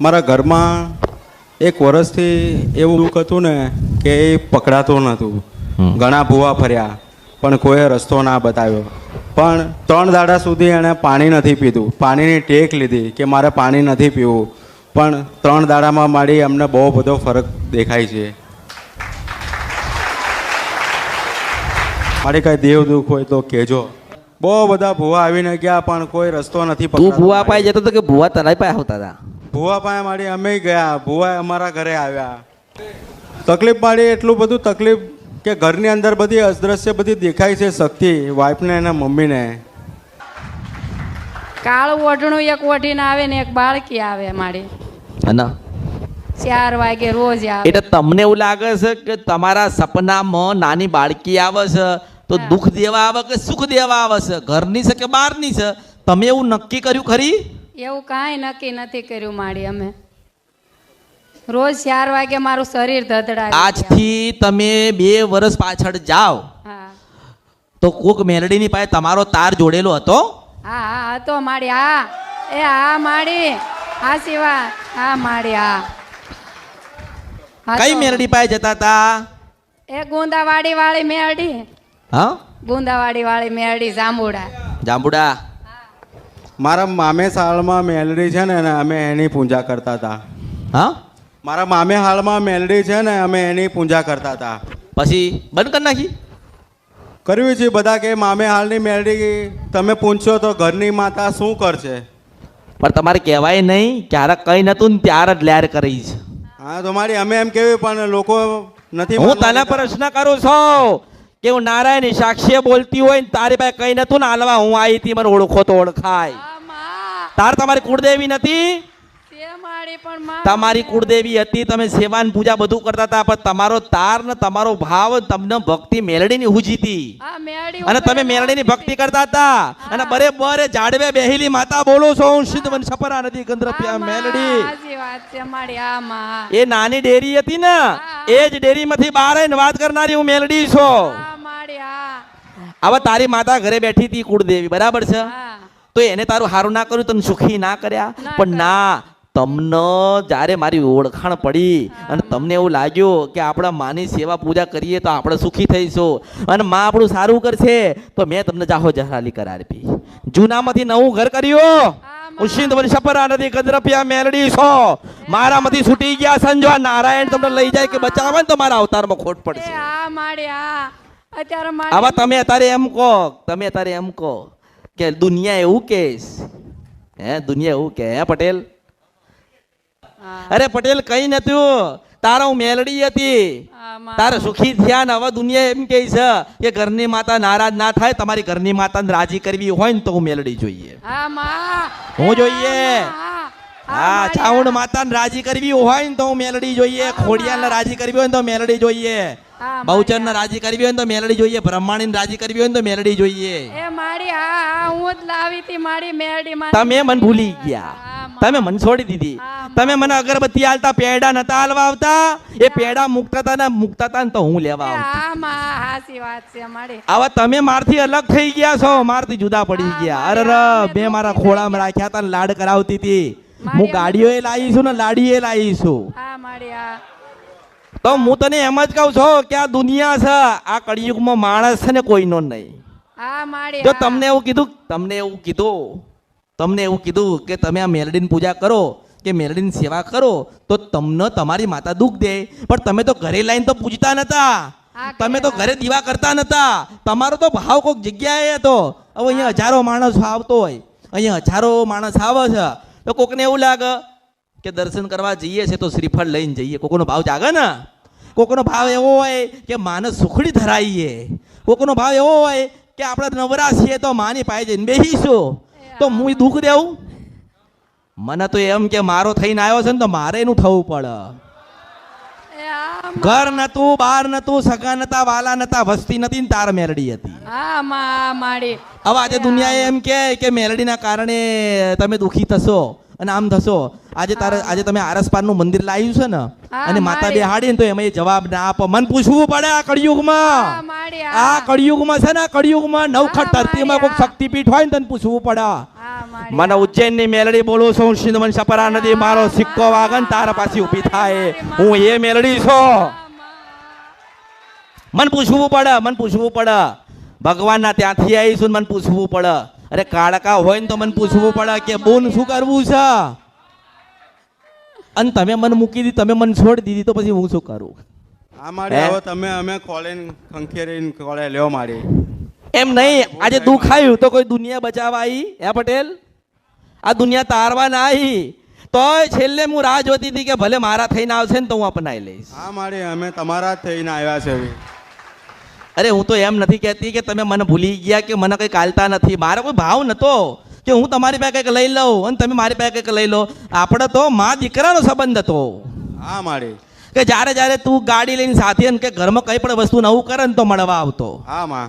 મારા ઘરમાં એક વર્ષથી એવું દુઃખ હતું ને કે એ પકડાતું નહોતું. ઘણા ભૂવા ફર્યા પણ કોઈએ રસ્તો ના બતાવ્યો. પણ ત્રણ દાડા સુધી એણે પાણી નથી પીધું. પાણીની ટેક લીધી કે મારે પાણી નથી પીવું. પણ ત્રણ દાડામાં મારી અમને બહુ બધો ફરક દેખાય છે. મારે કાંઈ દેવ દુઃખ હોય તો કહેજો. બહુ બધા ભૂવા આવીને ગયા પણ કોઈ રસ્તો નથી તું ભૂવા. પાસે જતો તો કે ભૂવા તારા પાસે આવતા હતા ભૂવા પાસે મારી અમે ગયા ભૂવા અમારા ઘરે આવ્યા. તકલીફ મારી એટલું બધું તકલીફ કે ઘરની અંદર બધી અદ્રશ્ય બધી દેખાય છે શક્તિ વાઈફને અને મમ્મીને. કાળું ઓઢણું એક ઓઢીને આવે ને એક બાળકી આવે મારી. અને? ચાર વાગે રોજ આવે. એટલે તમને એવું લાગે છે કે તમારા સપનામાં નાની બાળકી આવે છે તો દુઃખ દેવા આવે કે સુખ દેવા આવે છે? ઘરની છે કે બહારની છે? તમે એવું નક્કી કર્યું ખરી? એવું કાંઈ નક્કી નથી કર્યું માડી અમે. રોજ ચાર વાગે મારું શરીર ધધડાય આજથી તમે બે વર્ષ પાછળ જાઓ. તો કોક મેલડીની પાસે તમારો તાર જોડેલો હતો? હા હા હતો માડી હા. એ હા માડી. હા શિવા. હા માડી હા. કઈ મેલડી પાસે જતા હતા એ ગુંદાવાડી વાળી મેરડી હા? બુંદાવાડી વાળી મેરડી જાંબુડા. જાંબુડા? મારા મામે સાલમાં મેલડી છે ને અને અમે એની પૂજા કરતા હતા. હા? મારા મામે હાલમાં મેલડી છે ને અમે એની પૂજા કરતા હતા. પછી બંધ કરી નાખી? કર્યું છે બધા કે મામે હાલની મેલડી તમે પૂછશો તો ઘરની માતા શું કરશે? પણ તમારે કહેવાય નહીં ક્યારે કંઈ નતું ને ત્યારે જ લેર કરી છે. હા તો મારી અમે એમ કેવી પણ લોકો નથી હું તને પ્રશ્ન કરું છું. કે હું નારાયણ સાક્ષીએ બોલતી હોય ને તારી પાસે કઈ નતું ને હાલવા હું આવી હતી મને ઓળખો તો ઓળખાય. તાર તમારી કુળદેવી નથી? તમારી કુળદેવી હતી તમે સેવા ને પૂજા બધું કરતા હતા પણ તમારો તાર ને તમારો ભાવ તમને ભક્તિ મેલડીની હુજી હતી. અને તમે મેળડી ની ભક્તિ કરતા હતા. અને બરે બરે જાડવે બેહેલી માતા બોલો છો હું સિદ્ધ વન સપરા નથી ગંદ્રપ્યા મેલડી એ નાની ડેરી હતી ને એ જ ડેરીમાંથી બહાર આવીને વાત કરનારી હું મેલડી છું. આવા હવે તારી માતા ઘરે બેઠી હતી કુળદેવી બરાબર છે? તો એને તારું સારું ના કર્યું તને સુખી ના કર્યા? પણ ના તમને જ્યારે મારી ઓળખાણ પડી અને તમને એવું લાગ્યું કે આપણા માની સેવા પૂજા કરીએ તો આપણે સુખી થઈશું અને માં આપણું સારું કરશે તો મેં તમને જાહો જહાલી આપી. જૂનામાંથી નવું ઘર કર્યું. ઉશિંદ વન સપરા નદી ગદરપિયા મેલડી છો. મારામાંથી છૂટી ગયા સંજવા નારાયણ તમને લઈ જાય કે બચાવે તો મારા અવતારમાં ખોટ પડશે. આવા તમે અત્યારે એમ કહો તમે અત્યારે એમ કહો કે દુનિયા એવું કેસ. હે દુનિયા એવું કે હે પટેલ? અરે પટેલ કઈ નતું તારા હું મેલડી હતી. તારે સુખી થયા ને હવે દુનિયા એમ કે છે કે ઘરની માતા નારાજ ના થાય તમારી ઘરની માતાને રાજી કરવી હોય ને તો હું મેલડી જોઈએ. હું જોઈએ. હા આ. માતાને રાજી કરવી હોય ને તો હું મેલડી જોઈએ. ખોડિયાને રાજી કરવી હોય ને તો મેલડી જોઈએ. બહુચર ને રાજી કરવી હોય ને તો મેલડી જોઈએ. બ્રહ્માણીને રાજી કરવી હોય ને તો મેલડી જોઈએ. એ મારી આ આ હું જ લાવી હતી મારી મેરડી તમે મને ભૂલી ગયા. તમે મને છોડી દીધી. તમે મને અગરબત્તી આલતા પેડા નતા હાલવા આવતા. એ પેડા મુકતા હતા ને મુકતા હતા ને તો હું લેવા આવતો. આવા તમે મારથી અલગ થઈ ગયા છો. મારથી જુદા પડી ગયા. અરે મેં મારા ખોળામાં રાખ્યા હતા ને લાડ કરાવતી હતી. હું ગાડીઓ એ લાવી છું ને લાડીએ લાવી છું. તો હું તને એમ જ કહું છું કે આ દુનિયા છે. આ કળિયુગમાં માણસ છે ને કોઈનો નહીં. જો તમને એવું કીધું તમને એવું કીધું. તમને એવું કીધું કે તમે આ મેલડીની પૂજા કરો કે મેલડીની સેવા કરો તો તમને તમારી માતા દુઃખ દે. પણ તમે તો ઘરે લાઈન તો પૂજતા નતા. તમે તો ઘરે દીવા કરતા નતા. તમારો તો ભાવ કોઈક જગ્યાએ હતો. હવે અહીંયા હજારો માણસ આવતો હોય. અહીંયા હજારો માણસ આવે છે. તો કોકને એવું લાગે કે દર્શન કરવા જઈએ છે તો શ્રીફળ લઈને જઈએ. કોકનો ભાવ જાગે ને? કોકનો ભાવ એવો હોય કે માને સુખડી ધરાઈએ. કોકનો ભાવ એવો હોય કે આપણે નવરા છીએ તો માની પાસે જઈને બેસીશું તો હું દુઃખ દેવું? મને તો એમ કે મારો થઈને આવ્યો છે ને તો મારે એનું થવું પડે. ઘર નતું બાર નતું સગા નતા વાલા નતા વસ્તી નથી ને તાર મેરડી હતી. હવે આજે દુનિયા એમ કે કે મેલડીના કારણે તમે દુખી થશો. અને આમ થશો. આજે તારે આજે તમે આરસપારનું મંદિર લાવ્યું છે ને અને માતા. બેહાડી ને તો એમાં એ જવાબ ના આપો. મન પૂછવું પડે આ કળિયુગમાં. આ કળિયુગમાં છે ને આ કળિયુગમાં નવખટ ધરતીમાં કોઈ શક્તિપીઠ હોય ને તને પૂછવું પડે. મને ઉજ્જૈનની મેલડી બોલું છું સિંધવન સપરા નદી મારો સિક્કો વાગન તારા પાછી ઊભી થાય. હું એ મેલડી છું. મન પૂછવું પડે મન પૂછવું પડે. ભગવાનના ત્યાંથી આવીશું મન પૂછવું પડે. અરે કાળકા હોય ને તો મને પૂછવું પડે કે બોન શું કરવું છે? અને તમે મને મૂકી દીધી તમે મને છોડી દીધી તો પછી હું શું કરું? આ મારે હવે તમે અમે ખોલીને ખંખેરીને ખોળે લ્યો મારે. એમ નહીં આજે દુઃખ આવ્યું તો કોઈ દુનિયા બચાવવા આવી હે પટેલ? આ દુનિયા તારવા ના આવી તોય છેલ્લે હું રાહ જોતી હતી કે ભલે મારા થઈને આવશે ને તો હું અપનાવી લઈશ. હા મારે અમે તમારા થઈને આવ્યા છે. અરે હું તો એમ નથી કહેતી કે તમે મને ભૂલી ગયા કે મને કંઈ કાલતા નથી. મારો કોઈ ભાવ નહોતો કે હું તમારી પાસે કંઈક લઈ લઉં અને તમે મારી પાસે કંઈક લઈ લો. આપણે તો મા દીકરાનો સંબંધ હતો. હા મારે. કે જ્યારે જ્યારે તું ગાડી લઈને સાથે કે ઘરમાં કંઈ પણ વસ્તુ નવું કરે ને તો મળવા આવતો. હા માં.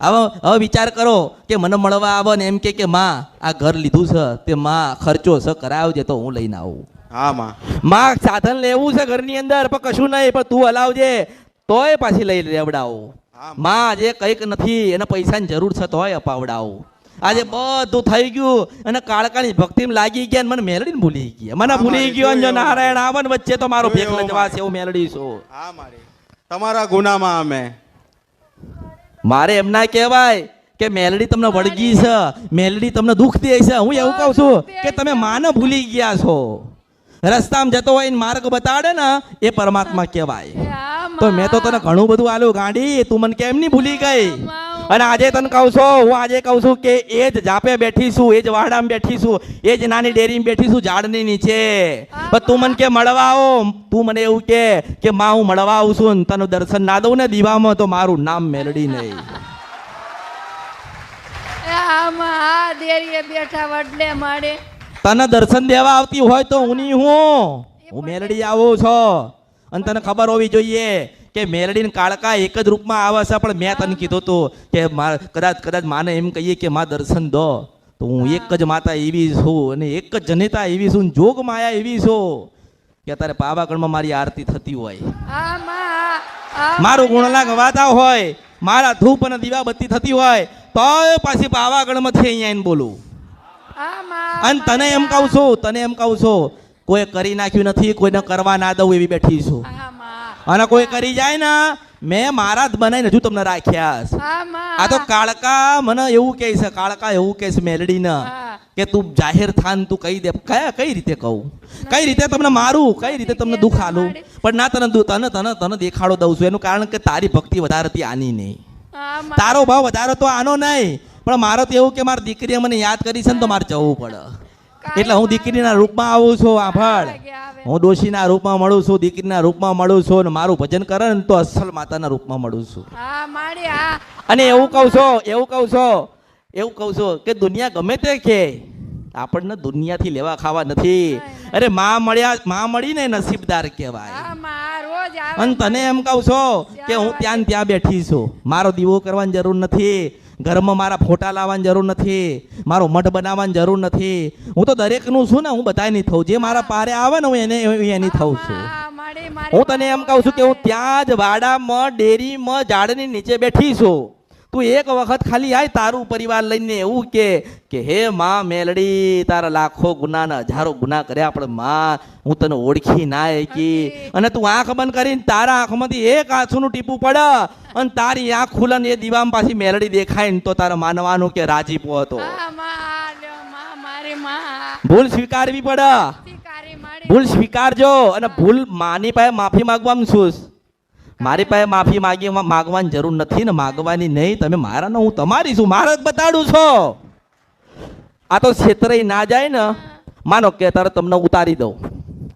હવે હવે વિચાર કરો કે મને મળવા આવો ને એમ કે કે માં આ ઘર લીધું છે તે માં ખર્ચો છે કરાવજે તો હું લઈને આવું. હા માં. માં સાધન લેવું છે ઘરની અંદર પણ કશું નહીં પણ તું હલાવજે તોય પાછી લઈ લેવડાવો. માં આજે કંઈક નથી એને પૈસાની જરૂર છે તોય અપાવડાવું. આજે બધું થઈ ગયું અને કાળકાની ભક્તિમાં લાગી ગયા ને મને મેલડીને ભૂલી ગયા. મને ભૂલી ગયો જો નારાયણ આવન વચ્ચે તો મારો ભેખ એવું એવું મેલડી છું. હા માડી તમારા ગુનામાં અમે. મારે એમ ના કહેવાય કે મેલડી તમને વળગી છે મેલડી તમને દુઃખ દે છે. હું એવું કહું છું કે તમે માને ભૂલી ગયા છો. રસ્તામાં જતો હોય માર્ગ બતાડે ને એ પરમાત્મા કહેવાય. તો મેં તો તને ઘણું બધું આલ્યું ગાંડી તું મને કેમ નહીં ભૂલી ગઈ? અને આજે તને કહું છું હું આજે કહું છું કે એ જ જાપે બેઠી છું એ જ વાડામાં બેઠી છું એ જ નાની ડેરીમાં બેઠી છું ઝાડની નીચે. પણ તું મને કે મળવા આવો તું મને એવું કે કે માં હું મળવા આવું છું તને દર્શન ના દઉં ને દીવામાં તો મારું નામ મેલડી નહીં. આમાં આ દેરીએ બેઠા વડલે માડે તને દર્શન દેવા આવતી હોય તો હું નહીં હું. હું મેલડી આવું છો. અને તને ખબર હોવી જોઈએ કે મેલડીને કાળકા એક જ રૂપમાં આવે છે પણ મેં તને કીધું હતું કે મા કદાચ કદાચ માને એમ કહીએ કે માં દર્શન દો. તો હું એક જ માતા એવી છું અને એક જ જનિતા એવી છું જોગ માયા એવી છું કે તારે પાવાગઢમાં મારી આરતી થતી હોય. મારું ગુણલાગ વાતા હોય મારા ધૂપ અને દીવાબત્તી થતી હોય તોય પાછી પાવાગઢમાંથી અહીંયા આવીને બોલું. અને તને એમ કહું છું તને એમ કહું છું કોઈ કરી નાખ્યું નથી કોઈને કરવા ના દઉં એવી બેઠી છું. અને કોઈ કરી જાય ને મેં મારા જ બનાવીને હજુ તમને રાખ્યા છે. આ તો કાળકા મને એવું કહે છે કાળકા એવું કહે છે મેલડીને. કે તું જાહેર થાન તું કહી દે કયા કઈ રીતે કહું? કઈ રીતે તમને મારું કઈ રીતે તમને દુઃખ આલું? પણ ના તને તને તને તને દેખાડો દઉં છું. એનું કારણ કે તારી ભક્તિ વધારે હતી આની નહીં. તારો ભાવ વધારે તો આનો નહીં. પણ મારો તો એવું કે મારી દીકરીએ મને યાદ કરી છે ને તો મારે જવું પડે. એટલે હું દીકરીના રૂપમાં આવું છું આભાર. હું ડોશીના રૂપમાં મળું છું દીકરીના રૂપમાં મળું છું અને મારું ભજન કરે ને તો અસલ માતાના રૂપમાં મળું છું. અને એવું કહું છો એવું કહું છો એવું કહું છું કે દુનિયા ગમે તે કે આપણને દુનિયાથી લેવા ખાવા નથી. અરે માં મળ્યા માં મળીને નસીબદાર કહેવાય. અને તને એમ કહું છો કે હું ત્યાં ત્યાં બેઠી છું. મારો દીવો કરવાની જરૂર નથી. ઘરમાં મારા ફોટા લાવવાની જરૂર નથી મારો મઠ બનાવવાની જરૂર નથી. હું તો દરેકનું છું ને હું બધાની થઉં. જે મારા પારે આવે ને હું એને એની થઉં છું. હું તને એમ કહું છું કે હું ત્યાં જ વાડામાં ડેરીમાં ઝાડની નીચે બેઠી છું. તું એક વખત ખાલી આય તારું પરિવાર લઈને એવું કે કે હે માં મેલડી તારા લાખો ગુના ને હજારો ગુના કર્યા પણ માં હું તને ઓળખી ના એકી અને તું આંખ બંધ કરીને તારા આંખમાંથી એક આંસુનું ટીપું પડે અને તારી આંખ ખુલે ને એ દીવામાં પાછી મેલડી દેખાય ને તો તારે માનવાનું કે રાજીપો હતો. ભૂલ સ્વીકારવી પડે. ભૂલ સ્વીકારજો અને ભૂલ માની પાસે માફી માંગવાનું છું. મારી પાસે માફી માગી માગવાની જરૂર નથી ને માગવાની નહીં. તમે મારા ને હું તમારી છું. મારા જ બતાડું છો. આ તો છેતરાઈ ના જાય ને. માનો કે તારે તમને ઉતારી દઉં.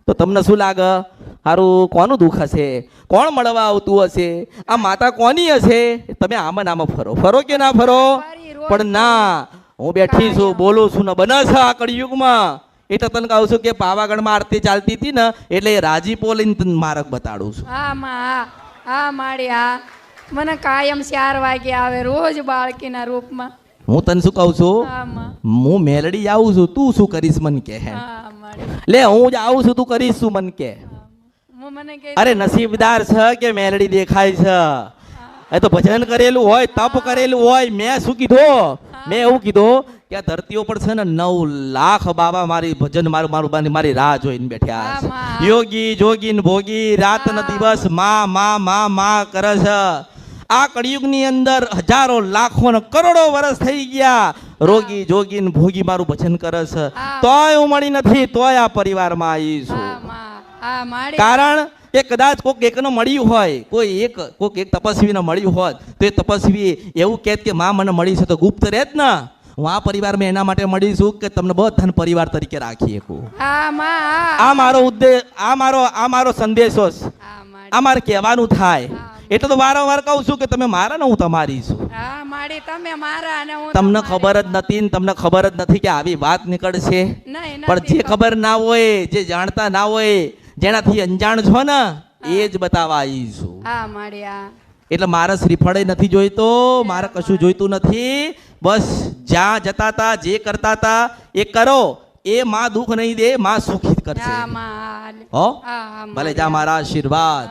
તો તમને શું લાગે? સારું કોનું દુઃખ હશે? કોણ મળવા આવતું હશે? આ માતા કોની હશે? તમે આમાં નામાં ફરો. ફરો કે ના ફરો? પણ ના. હું બેઠી છું બોલું છું ને બને છે આ કળિયુગમાં. એટલે તને કહું છું કે પાવાગઢમાં આરતી ચાલતી હતી ને એટલે રાજી રાજીપો લઈને માર્ગ બતાડું છું. આ માડી મને કાયમ ચાર વાગે આવે રોજ બાળકીના રૂપમાં. હું તને શું કહું છું? હા હું મેલડી આવું છું તું શું કરીશ મન કે હે? હા લે હું જ આવું છું તું કરીશ શું હું મને કે અરે નસીબદાર છે કે મેલડી દેખાય છે? એ તો ભજન કરેલું હોય તપ કરેલું હોય મેં શું કીધું? મેં એવું કીધું કે આ ધરતીઓ પર છે ને નવ લાખ બાબા મારી ભજન મારું મારું મારી- રાહ જોઈને બેઠ્યા. યોગી જોગી ભોગી રાત ને દિવસમાં માં માં માં કરે છે. આ કળિયુગની અંદર હજારો લાખો ને કરોડો વર્ષ થઈ ગયા. રોગી જોગીન ભોગી મારું ભજન કરે છે. તોય હું મળી નથી તોય આ પરિવારમાં આવી છું કારણ એ કદાચ કોઈક એકનો મળ્યું હોય કોઈ એક કોઈક એક તપસ્વીને મળ્યું હોત તો એ તપસ્વી એવું કહેત કે માં મને મળી છે તો ગુપ્ત રહે જ ને? હું આ પરિવારમાં એના માટે મળીશું કે તમને બધાને પરિવાર તરીકે રાખી શકું આ મારો ઉદ્દેશ આ મારો આ મારો સંદેશો આ મારે કહેવાનું થાય. એટલે તો વારંવાર કહું છું કે તમે મારા ને હું તમારી છું. તમને ખબર જ નથી ને તમને ખબર જ નથી કે આવી વાત નીકળશે. પણ જે ખબર ના હોય જે જાણતા ના હોય જેનાથી અંજાણ છો ને એ જ બતાવવા આવી છું. હા માડી એટલે મારે શ્રીફળે નથી જોઈતો મારે કશું જોઈતું નથી. બસ જ્યાં જતા હતા જે કરતા હતા એ કરો. એ માં દુઃખ નહીં દે માં સુખી કરશે. હા ભલે જા મારા આશીર્વાદ.